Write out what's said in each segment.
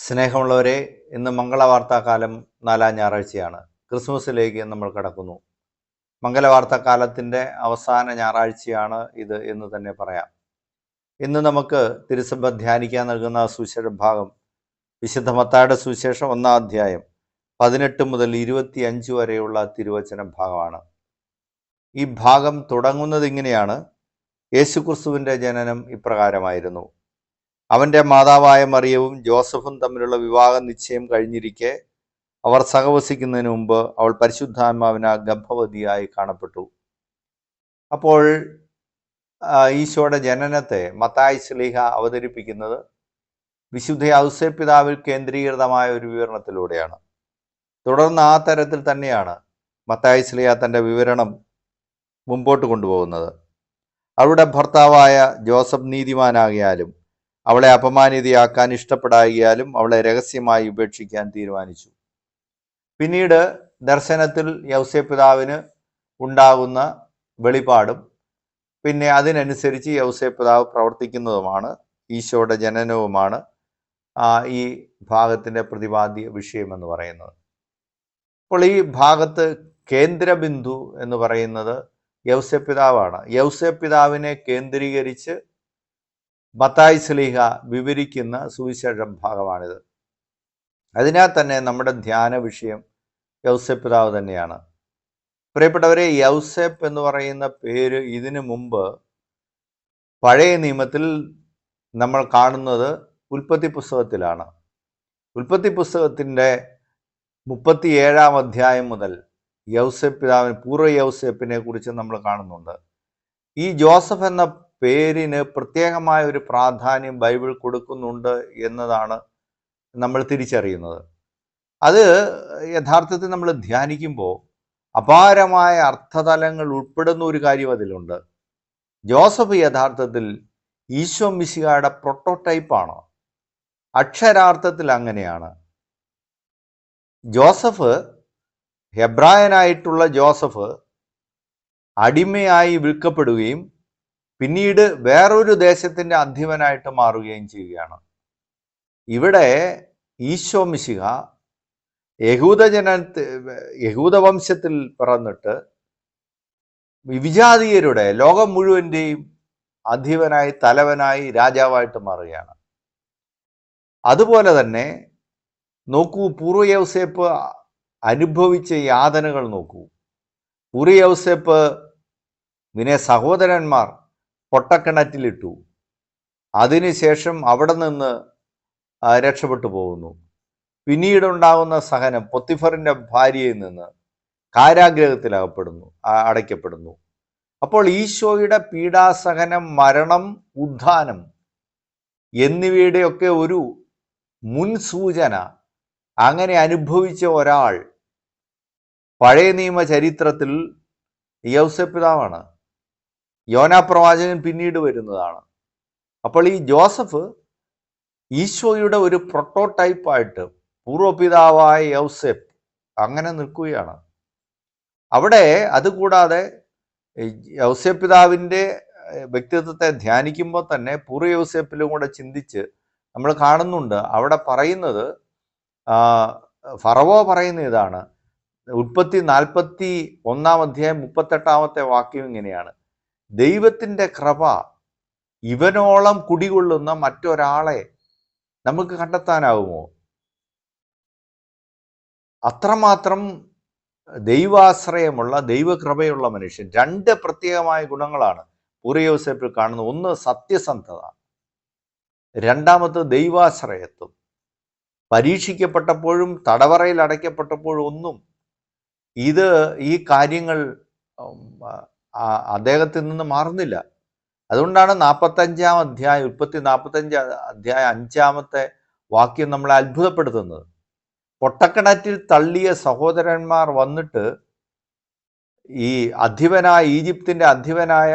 സ്നേഹമുള്ളവരെ ഇന്ന് മംഗളവാർത്താകാലം നാലാം ഞായറാഴ്ചയാണ്. ക്രിസ്മസിലേക്ക് നമ്മൾ കടക്കുന്നു. മംഗളവാർത്താകാലത്തിന്റെ അവസാന ഞായറാഴ്ചയാണ് ഇത് എന്ന് തന്നെ പറയാം. ഇന്ന് നമുക്ക് തിരുസഭ ധ്യാനിക്കാൻ നൽകുന്ന സുവിശേഷ ഭാഗം വിശുദ്ധ മത്തായുടെ സുവിശേഷം ഒന്നാം അധ്യായം പതിനെട്ട് മുതൽ ഇരുപത്തി അഞ്ച് വരെയുള്ള തിരുവചന ഭാഗമാണ്. ഈ ഭാഗം തുടങ്ങുന്നത് ഇങ്ങനെയാണ്. യേശുക്രിസ്തുവിന്റെ ജനനം ഇപ്രകാരമായിരുന്നു. അവന്റെ മാതാവായ മറിയവും ജോസഫും തമ്മിലുള്ള വിവാഹ നിശ്ചയം കഴിഞ്ഞിരിക്കെ അവർ സഹവസിക്കുന്നതിന് മുമ്പ് അവൾ പരിശുദ്ധാത്മാവിന ഗർഭവതിയായി കാണപ്പെട്ടു. അപ്പോൾ ഈശോയുടെ ജനനത്തെ മത്തായി സ്ലീഹ അവതരിപ്പിക്കുന്നത് വിശുദ്ധ ഔസേപിതാവിൽ കേന്ദ്രീകൃതമായ ഒരു വിവരണത്തിലൂടെയാണ്. തുടർന്ന് ആ തരത്തിൽ തന്നെയാണ് മത്തായി ശ്ലീഹ തന്റെ വിവരണം മുമ്പോട്ട് കൊണ്ടുപോകുന്നത്. അവരുടെ ഭർത്താവായ ജോസഫ് നീതിമാനാകിയാലും അവളെ അപമാനിതയാക്കാൻ ഇഷ്ടപ്പെടാകിയാലും അവളെ രഹസ്യമായി ഉപേക്ഷിക്കാൻ തീരുമാനിച്ചു. പിന്നീട് ദർശനത്തിൽ യൗസേപിതാവിന് ഉണ്ടാകുന്ന വെളിപാടും പിന്നെ അതിനനുസരിച്ച് യൗസേപിതാവ് പ്രവർത്തിക്കുന്നതുമാണ് ഈശോയുടെ ജനനവുമാണ് ഈ ഭാഗത്തിന്റെ പ്രതിപാദ്യ വിഷയമെന്ന് പറയുന്നത്. അപ്പോൾ ഈ ഭാഗത്ത് കേന്ദ്രബിന്ദു എന്ന് പറയുന്നത് യൗസപിതാവാണ്. യൗസപിതാവിനെ കേന്ദ്രീകരിച്ച് മത്തായി സ്ലീഹ വിവരിക്കുന്ന സുവിശേഷം ഭാഗമാണിത്. അതിനാൽ തന്നെ നമ്മുടെ ധ്യാന വിഷയം യൗസപിതാവ് തന്നെയാണ്. പ്രിയപ്പെട്ടവരെ യൗസേപ്പ് എന്ന് പറയുന്ന പേര് ഇതിനു മുമ്പ് പഴയ നിയമത്തിൽ നമ്മൾ കാണുന്നത് ഉൽപ്പത്തി പുസ്തകത്തിലാണ്. ഉൽപ്പത്തി പുസ്തകത്തിന്റെ മുപ്പത്തിയേഴാം അധ്യായം മുതൽ യൗസേപ്പ് പിതാവിന് പൂർവ യൗസേപ്പിനെ കുറിച്ച് നമ്മൾ കാണുന്നുണ്ട്. ഈ ജോസഫ് എന്ന പേരിന് പ്രത്യേകമായ ഒരു പ്രാധാന്യം ബൈബിൾ കൊടുക്കുന്നുണ്ട് എന്നതാണ് നമ്മൾ തിരിച്ചറിയുന്നത്. അത് യഥാർത്ഥത്തിൽ നമ്മൾ ധ്യാനിക്കുമ്പോൾ അപാരമായ അർത്ഥതലങ്ങൾ ഉൾപ്പെടുന്ന ഒരു കാര്യം അതിലുണ്ട്. ജോസഫ് യഥാർത്ഥത്തിൽ ഈശോ മിശിഹായുടെ പ്രൊട്ടോടൈപ്പാണ് അക്ഷരാർത്ഥത്തിൽ അങ്ങനെയാണ്. ജോസഫ് ഹെബ്രായനായിട്ടുള്ള ജോസഫ് അടിമയായി വിൽക്കപ്പെടുകയും പിന്നീട് വേറൊരു ദേശത്തിന്റെ അധിപനായിട്ട് മാറുകയും ചെയ്യുകയാണ്. ഇവിടെ ഈശോ മിശിഹ യഹൂദജന യഹൂദവംശത്തിൽ പിറന്നിട്ട് വിജാതീയരുടെ ലോകം മുഴുവന്റെയും അധിപനായി തലവനായി രാജാവായിട്ട് മാറുകയാണ്. അതുപോലെ തന്നെ നോക്കൂ പൂർവ യൗസേപ്പ് അനുഭവിച്ച യാതനകൾ നോക്കൂ. പൂർവ യൗസേപ്പ് വിനെ സഹോദരന്മാർ പൊട്ടക്കിണറ്റിലിട്ടു. അതിനുശേഷം അവിടെ നിന്ന് രക്ഷപ്പെട്ടു പോകുന്നു. പിന്നീടുണ്ടാകുന്ന സഹനം പൊത്തിഫറിന്റെ ഭാര്യയിൽ നിന്ന് കാരാഗ്രഹത്തിൽ അകപ്പെടുന്നു അടയ്ക്കപ്പെടുന്നു. അപ്പോൾ ഈശോയുടെ പീഡാസഹനം മരണം ഉദ്ധാനം എന്നിവയുടെയൊക്കെ ഒരു മുൻസൂചന അങ്ങനെ അനുഭവിച്ച ഒരാൾ പഴയ നിയമ ചരിത്രത്തിൽ യൗസപിതാവാണ് യോനാ പ്രവാചകൻ പിന്നീട് വരുന്നതാണ്. അപ്പോൾ ഈ ജോസഫ് ഈശോയുടെ ഒരു പ്രൊട്ടോടൈപ്പായിട്ട് പൂർവപിതാവായ യൗസെപ്പ് അങ്ങനെ നിൽക്കുകയാണ്. അവിടെ അതുകൂടാതെ യൗസെഫ് പിതാവിന്റെ വ്യക്തിത്വത്തെ ധ്യാനിക്കുമ്പോൾ തന്നെ പൂർവ യൗസെഫിലും കൂടെ ചിന്തിച്ച് നമ്മൾ കാണുന്നുണ്ട്. അവിടെ പറയുന്നത് ഫറവോ പറയുന്ന ഇതാണ്. ഉൽപ്പത്തി നാൽപ്പത്തി ഒന്നാം അധ്യായം മുപ്പത്തെട്ടാമത്തെ വാക്യം ഇങ്ങനെയാണ്. ദൈവത്തിന്റെ കൃപ ഇവനോളം കുടികൊള്ളുന്ന മറ്റൊരാളെ നമുക്ക് കണ്ടെത്താനാവുമോ? അത്രമാത്രം ദൈവാശ്രയമുള്ള ദൈവകൃപയുള്ള മനുഷ്യൻ രണ്ട് പ്രത്യേകമായ ഗുണങ്ങളാണ് പൂർവയോസേപ്പിൽ കാണുന്നത് ഒന്ന് സത്യസന്ധത രണ്ടാമത് ദൈവാശ്രയത്വം. പരീക്ഷിക്കപ്പെട്ടപ്പോഴും തടവറയിൽ അടയ്ക്കപ്പെട്ടപ്പോഴും ഒന്നും ഇത് ഈ കാര്യങ്ങൾ അദ്ദേഹത്തിൽ നിന്ന് മാറുന്നില്ല. അതുകൊണ്ടാണ് നാൽപ്പത്തഞ്ചാം അധ്യായം ഉൽപ്പത്തി നാൽപ്പത്തഞ്ച് അധ്യായ അഞ്ചാമത്തെ വാക്യം നമ്മളെ അത്ഭുതപ്പെടുത്തുന്നത്. പൊട്ടക്കിണറ്റിൽ തള്ളിയ സഹോദരന്മാർ വന്നിട്ട് ഈ അധിപനായ ഈജിപ്തിന്റെ അധിപനായ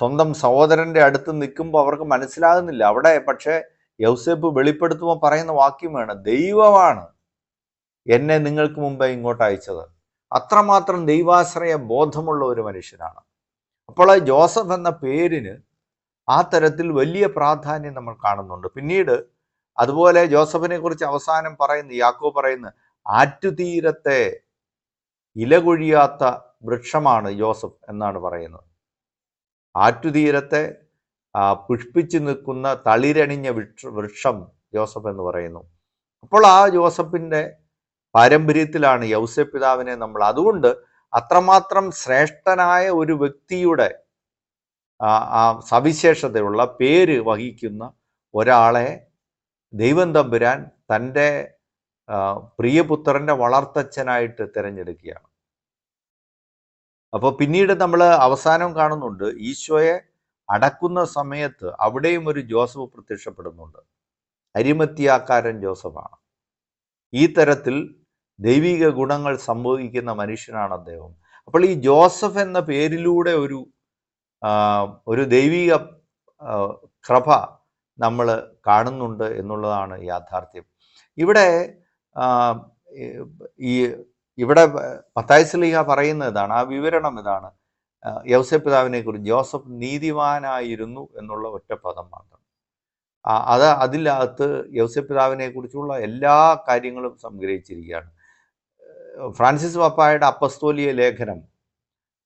സ്വന്തം സഹോദരന്റെ അടുത്ത് നിൽക്കുമ്പോൾ അവർക്ക് മനസ്സിലാകുന്നില്ല. അവിടെ പക്ഷേ യൗസേപ്പ് വെളിപ്പെടുത്തുമ്പോൾ പറയുന്ന വാക്യമാണ് ദൈവമാണ് എന്നെ നിങ്ങൾക്ക് മുമ്പേ ഇങ്ങോട്ട് അയച്ചത്. അത്രമാത്രം ദൈവാശ്രയ ബോധമുള്ള ഒരു മനുഷ്യനാണ്. അപ്പോൾ ജോസഫ് എന്ന പേരിന് ആ തരത്തിൽ വലിയ പ്രാധാന്യം നമ്മൾ കാണുന്നുണ്ട്. പിന്നീട് അതുപോലെ ജോസഫിനെ കുറിച്ച് അവസാനം പറയുന്നു യാക്കോ പറയുന്നു ആറ്റുതീരത്തെ ഇലകൊഴിയാത്ത വൃക്ഷമാണ് ജോസഫ് എന്നാണ് പറയുന്നത്. ആറ്റുതീരത്തെ പുഷ്പിച്ചു നിൽക്കുന്ന തളിരണിഞ്ഞ വൃക്ഷം ജോസഫ് എന്ന് പറയുന്നു. അപ്പോൾ ആ ജോസഫിന്റെ പാരമ്പര്യത്തിലാണ് യൗസെ പിതാവിനെ നമ്മൾ. അതുകൊണ്ട് അത്രമാത്രം ശ്രേഷ്ഠനായ ഒരു വ്യക്തിയുടെ ആ സവിശേഷതയുള്ള പേര് വഹിക്കുന്ന ഒരാളെ ദൈവം തമ്പുരാൻ തന്റെ പ്രിയപുത്രന്റെ വളർത്തച്ഛനായിട്ട് തിരഞ്ഞെടുക്കുകയാണ്. അപ്പോൾ പിന്നീട് നമ്മൾ അവസാനം കാണുന്നുണ്ട് ഈശോയെ അടക്കുന്ന സമയത്ത് അവിടെയും ഒരു ജോസഫ് പ്രത്യക്ഷപ്പെടുന്നുണ്ട്. അരിമത്തിയാക്കാരൻ ജോസഫാണ്. ഈ തരത്തിൽ ദൈവിക ഗുണങ്ങൾ സംഭവിക്കുന്ന മനുഷ്യനാണ് അദ്ദേഹം. അപ്പോൾ ഈ ജോസഫ് എന്ന പേരിലൂടെ ഒരു ഒരു ദൈവിക കൃപ നമ്മൾ കാണുന്നുണ്ട് എന്നുള്ളതാണ് യാഥാർത്ഥ്യം. ഇവിടെ ഈ ഇവിടെ മത്തായസ്ലിഹ പറയുന്ന ഇതാണ് ആ വിവരണം ഇതാണ്. ആ, പിതാവിനെ കുറിച്ച് ജോസഫ് നീതിമാനായിരുന്നു എന്നുള്ള ഒറ്റ പദം മാത്രം. അത് അതിനകത്ത് യൗസേ പിതാവിനെ കുറിച്ചുള്ള എല്ലാ കാര്യങ്ങളും സംഗ്രഹിച്ചിരിക്കുകയാണ്. ഫ്രാൻസിസ് പപ്പായുടെ അപ്പസ്തോലിയ ലേഖനം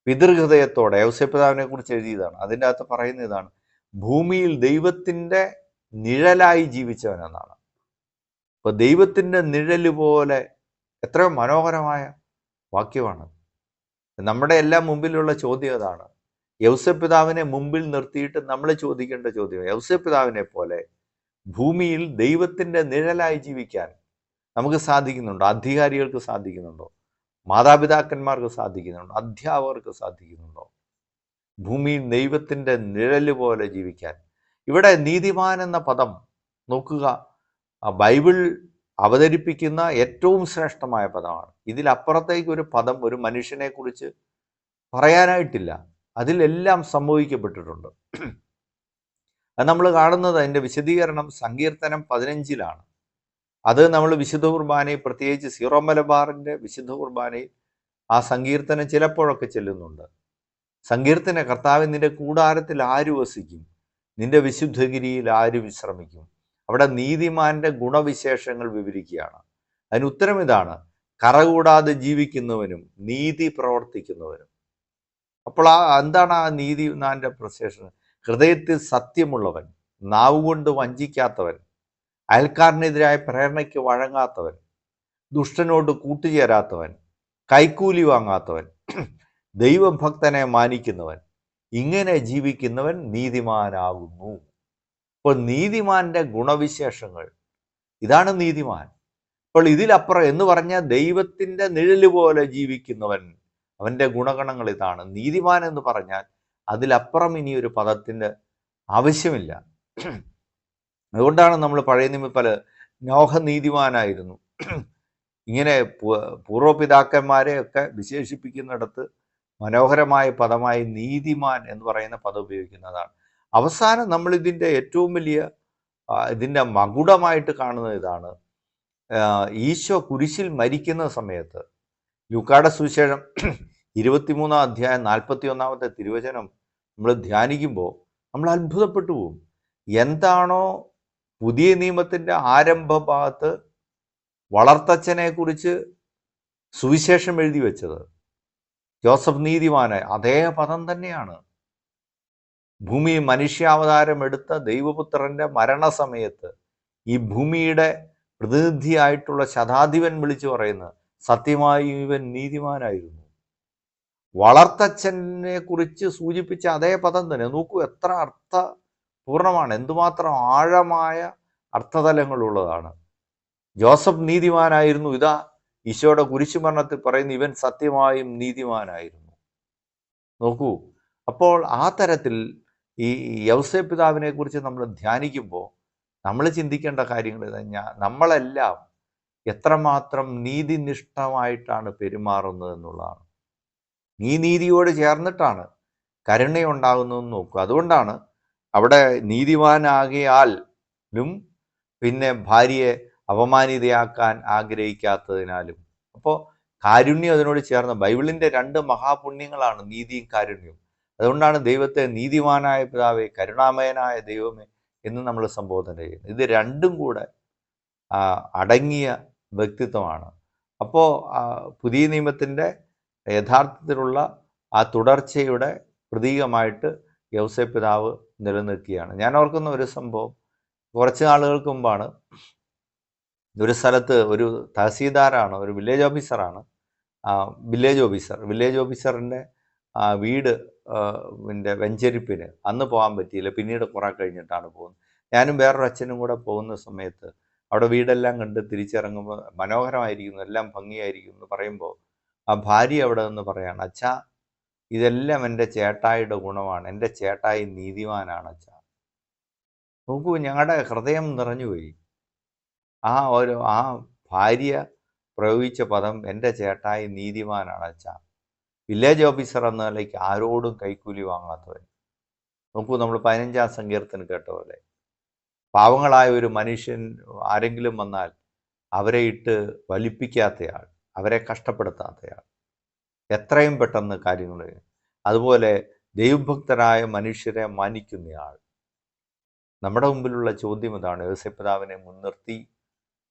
പിതൃഹൃദയത്തോടെ യൗസേ പിതാവിനെ കുറിച്ച് എഴുതിയതാണ്. അതിന്റെ അകത്ത് പറയുന്ന ഇതാണ് ഭൂമിയിൽ ദൈവത്തിന്റെ നിഴലായി ജീവിച്ചവനെന്നാണ്. അപ്പൊ ദൈവത്തിന്റെ നിഴൽ പോലെ എത്രയോ മനോഹരമായ വാക്യമാണ് നമ്മുടെ എല്ലാം മുമ്പിലുള്ള ചോദ്യം അതാണ് യൗസപിതാവിനെ മുമ്പിൽ നിർത്തിയിട്ട് നമ്മൾ ചോദിക്കേണ്ട ചോദ്യം യൗസപിതാവിനെ പോലെ ഭൂമിയിൽ ദൈവത്തിന്റെ നിഴലായി ജീവിക്കാൻ നമുക്ക് സാധിക്കുന്നുണ്ടോ? അധികാരികൾക്ക് സാധിക്കുന്നുണ്ടോ? മാതാപിതാക്കന്മാർക്ക് സാധിക്കുന്നുണ്ടോ? അധ്യാപകർക്ക് സാധിക്കുന്നുണ്ടോ? ഭൂമിയിൽ ദൈവത്തിന്റെ നിഴൽ പോലെ ജീവിക്കാൻ. ഇവിടെ നീതിമാൻ എന്ന പദം നോക്കുക. ബൈബിൾ അവതരിപ്പിക്കുന്ന ഏറ്റവും ശ്രേഷ്ഠമായ പദമാണ്. ഇതിലപ്പുറത്തേക്ക് ഒരു പദം ഒരു മനുഷ്യനെ കുറിച്ച് പറയാനായിട്ടില്ല. അതിലെല്ലാം സംഭവിക്കപ്പെട്ടിട്ടുണ്ട്. അത് നമ്മൾ കാണുന്നത് അതിന്റെ വിശദീകരണം സങ്കീർത്തനം പതിനഞ്ചിലാണ്. അത് നമ്മൾ വിശുദ്ധ കുർബാനയിൽ പ്രത്യേകിച്ച് സീറോ മലബാറിന്റെ വിശുദ്ധ കുർബാനയിൽ ആ സങ്കീർത്തനം ചിലപ്പോഴൊക്കെ ചെല്ലുന്നുണ്ട്. സങ്കീർത്തന കർത്താവ് നിന്റെ കൂടാരത്തിൽ ആര് വസിക്കും? നിന്റെ വിശുദ്ധഗിരിയിൽ ആര് വിശ്രമിക്കും? അവിടെ നീതിമാന്റെ ഗുണവിശേഷങ്ങൾ വിവരിക്കുകയാണ്. അതിന് ഉത്തരം ഇതാണ്. കറകൂടാതെ ജീവിക്കുന്നവനും നീതി പ്രവർത്തിക്കുന്നവനും. അപ്പോൾ ആ എന്താണ് ആ നീതി നാന്റെ പ്രശേഷണം? ഹൃദയത്തിൽ സത്യമുള്ളവൻ നാവ് കൊണ്ട് വഞ്ചിക്കാത്തവൻ അയൽക്കാരനെതിരായ പ്രേരണയ്ക്ക് വഴങ്ങാത്തവൻ ദുഷ്ടനോട് കൂട്ടുചേരാത്തവൻ കൈക്കൂലി വാങ്ങാത്തവൻ ദൈവഭക്തനെ മാനിക്കുന്നവൻ ഇങ്ങനെ ജീവിക്കുന്നവൻ നീതിമാനാകുന്നു. അപ്പോൾ നീതിമാന്റെ ഗുണവിശേഷങ്ങൾ ഇതാണ് നീതിമാൻ. അപ്പോൾ ഇതിലപ്പുറം എന്ന് പറഞ്ഞാൽ ദൈവത്തിന്റെ നിഴൽ പോലെ ജീവിക്കുന്നവൻ അവന്റെ ഗുണഗണങ്ങൾ ഇതാണ്. നീതിമാൻ എന്ന് പറഞ്ഞാൽ അതിലപ്പുറം ഇനി ഒരു പദത്തിന്റെ ആവശ്യമില്ല. അതുകൊണ്ടാണ് നമ്മൾ പഴയ നിമിപ്പൽ നോഹ നീതിമാനായിരുന്നു. ഇങ്ങനെ പൂർവപിതാക്കന്മാരെ ഒക്കെ വിശേഷിപ്പിക്കുന്നിടത്ത് മനോഹരമായ പദമായി നീതിമാൻ എന്ന് പറയുന്ന പദം ഉപയോഗിക്കുന്നതാണ്. അവസാനം നമ്മൾ ഇതിന്റെ ഏറ്റവും വലിയ ഇതിന്റെ മകുടമായിട്ട് കാണുന്ന ഇതാണ്. ഈശോ കുരിശിൽ മരിക്കുന്ന സമയത്ത് ലൂക്കാട സുവിശേഷം ഇരുപത്തിമൂന്നാം അധ്യായം നാൽപ്പത്തി ഒന്നാമത്തെ തിരുവചനം നമ്മൾ ധ്യാനിക്കുമ്പോൾ നമ്മൾ അത്ഭുതപ്പെട്ടു പോകും. എന്താണോ പുതിയ നിയമത്തിന്റെ ആരംഭ ഭാഗത്ത് വളർത്തച്ഛനെ കുറിച്ച് സുവിശേഷം എഴുതി വെച്ചത്. ജോസഫ് നീതിമാന് അതേ പദം തന്നെയാണ്. ഭൂമി മനുഷ്യാവതാരം എടുത്ത ദൈവപുത്രന്റെ മരണസമയത്ത് ഈ ഭൂമിയുടെ പ്രതിനിധിയായിട്ടുള്ള ശതാധിപൻ വിളിച്ചു പറയുന്നത് സത്യമായി ഇവൻ നീതിമാനായിരുന്നു. വളർത്തച്ഛനെ കുറിച്ച് സൂചിപ്പിച്ച അതേ പദം തന്നെ. നോക്കൂ എത്ര അർത്ഥ പൂർണമാണ് എന്തുമാത്രം ആഴമായ അർത്ഥതലങ്ങളുള്ളതാണ്. ജോസഫ് നീതിമാനായിരുന്നു. ഇതാ ഈശോയുടെ കുരിശുമരണത്തിൽ പറയുന്ന ഇവൻ സത്യമായും നീതിമാനായിരുന്നു. നോക്കൂ അപ്പോൾ ആ തരത്തിൽ ഈ യൗസേ പിതാവിനെ കുറിച്ച് നമ്മൾ ധ്യാനിക്കുമ്പോൾ നമ്മൾ ചിന്തിക്കേണ്ട കാര്യങ്ങൾ കഴിഞ്ഞാൽ നമ്മളെല്ലാം എത്രമാത്രം നീതിനിഷ്ഠമായിട്ടാണ് പെരുമാറുന്നത് എന്നുള്ളതാണ്. ഈ നീതിയോട് ചേർന്നിട്ടാണ് കരുണയുണ്ടാകുന്നതെന്ന് നോക്കുക. അതുകൊണ്ടാണ് അവിടെ നീതിവാനാകിയാലും പിന്നെ ഭാര്യയെ അപമാനിതയാക്കാൻ ആഗ്രഹിക്കാത്തതിനാലും. അപ്പോൾ കാരുണ്യം അതിനോട് ചേർന്ന ബൈബിളിന്റെ രണ്ട് മഹാപുണ്യങ്ങളാണ് നീതിയും കാരുണ്യവും. അതുകൊണ്ടാണ് ദൈവത്തെ നീതിമാനായ പിതാവേ കരുണാമയനായ ദൈവമേ എന്ന് നമ്മൾ സംബോധന ചെയ്യുന്നത്. ഇത് രണ്ടും കൂടെ അടങ്ങിയ വ്യക്തിത്വമാണ്. അപ്പോൾ പുതിയ നിയമത്തിന്റെ യഥാർത്ഥത്തിലുള്ള ആ തുടർച്ചയുടെ പ്രതീകമായിട്ട് യൗസേ പിതാവ് നിലനിൽക്കുകയാണ്. ഞാൻ ഓർക്കുന്ന ഒരു സംഭവം കുറച്ച് നാളുകൾക്ക് മുമ്പാണ്. ഒരു സ്ഥലത്ത് ഒരു തഹസീൽദാരാണ് ഒരു വില്ലേജ് ഓഫീസറാണ്. വില്ലേജ് ഓഫീസർ വില്ലേജ് ഓഫീസറിന്റെ വീട് പിന്നെ വെഞ്ചരിപ്പിന് അന്ന് പോകാൻ പറ്റിയില്ല. പിന്നീട് കുറെ കഴിഞ്ഞിട്ടാണ് പോകുന്നത്. ഞാനും വേറൊരു അച്ഛനും കൂടെ പോകുന്ന സമയത്ത് അവിടെ വീടെല്ലാം കണ്ട് തിരിച്ചിറങ്ങുമ്പോൾ മനോഹരമായിരിക്കുന്നു എല്ലാം ഭംഗിയായിരിക്കുന്നു പറയുമ്പോൾ ആ ഭാര്യ അവിടെ നിന്ന് പറയാണ് അച്ഛാ ഇതെല്ലാം എന്റെ ചേട്ടായിയുടെ ഗുണമാണ് എന്റെ ചേട്ടായി നീതിമാനാണ് അച്ഛാ. നോക്കൂ ഞങ്ങളുടെ ഹൃദയം നിറഞ്ഞുപോയി ആ ഒരു ആ ഭാര്യ പ്രയോഗിച്ച പദം എന്റെ ചേട്ടായി നീതിമാനാണ് അച്ഛാ. വില്ലേജ് ഓഫീസർ എന്ന നിലയ്ക്ക് ആരോടും കൈക്കൂലി വാങ്ങാത്തവൻ. നോക്കൂ നമ്മൾ പതിനഞ്ചാം സങ്കീർത്തനം കേട്ട പോലെ. പാവങ്ങളായ ഒരു മനുഷ്യൻ ആരെങ്കിലും വന്നാൽ അവരെ ഇട്ട് വലിപ്പിക്കാത്തയാൾ. അവരെ കഷ്ടപ്പെടുത്താത്തയാൾ. എത്രയും പെട്ടെന്ന് കാര്യങ്ങൾ അതുപോലെ ദൈവഭക്തരായ മനുഷ്യരെ മാനിക്കുന്നയാൾ. നമ്മുടെ മുമ്പിലുള്ള ചോദ്യം ഇതാണ്. യോസെപ്പിതാവിനെ മുൻനിർത്തി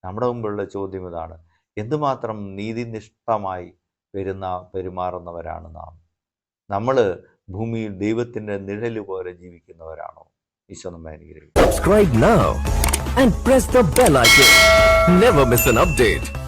നമ്മുടെ മുമ്പിലുള്ള ചോദ്യം ഇതാണ്. എന്തുമാത്രം നീതിനിഷ്ഠമായി വരുന്ന പെരുമാറുന്നവരാണ് നാം? നമ്മൾ ഭൂമിയിൽ ദൈവത്തിന്റെ നിഴൽ പോലെ ജീവിക്കുന്നവരാണോ? ഈശോ നമ്മെ അനുഗ്രഹിക്കും subscribe now and press bell icon never miss an update.